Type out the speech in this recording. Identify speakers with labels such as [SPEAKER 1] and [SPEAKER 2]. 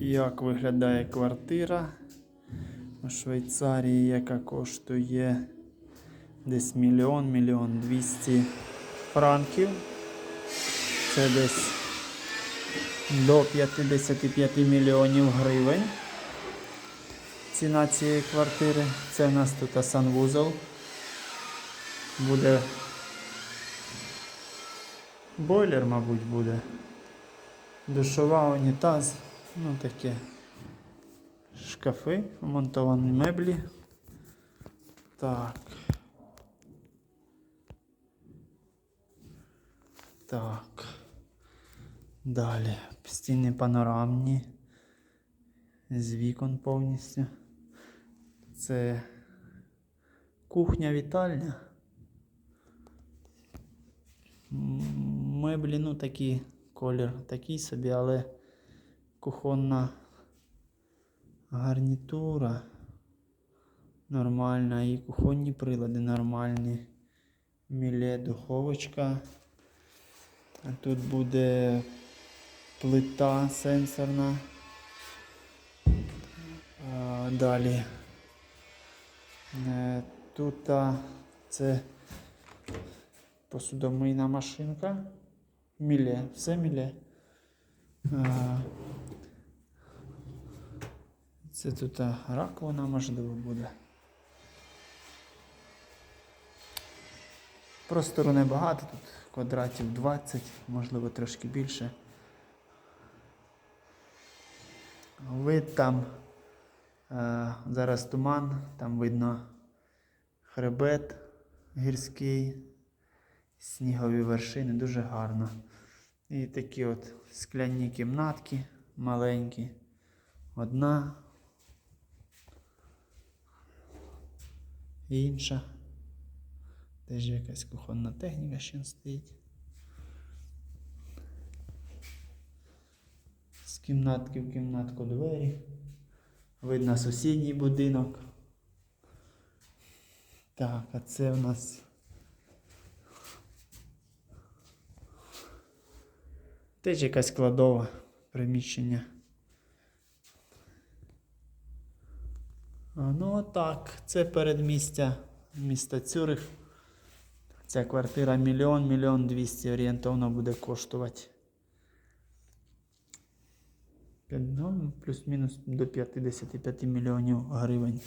[SPEAKER 1] як виглядає квартира у Швейцарії, яка коштує десь мільйон, мільйон двісті франків. Це десь до 55 мільйонів гривень. Ціна цієї квартири. Це в нас тут санвузол. Буде бойлер, мабуть, буде. Душова, унітаз, ну таке. Шкафи, вмонтовані меблі. Так. Так. Далі. Стіни панорамні. З вікон повністю. Це кухня вітальня. Меблі, ну такі, колір такий собі, але кухонна гарнітура нормальна і кухонні прилади нормальні. Міле духовочка. А тут буде плита сенсорна. Далі. Е, Тут це посудомийна машинка. Міле, все міле. Це тут а, раковина, можливо, буде. Простору небагато, тут квадратів 20, можливо, трошки більше. Вид там е, зараз туман, там видно хребет гірський, снігові вершини, дуже гарно. І такі от скляні кімнатки маленькі. Одна. Інша. Теж якась кухонна техніка ще стоїть. З кімнатки в кімнатку двері. Видно сусідній будинок. Так, а це в нас. Теж якась кладова приміщення. Ну так, це передмістя міста Цюрих. Ця квартира мільйон, мільйон двісті орієнтовно буде коштувати. Ну, плюс-мінус до 55 мільйонів гривень.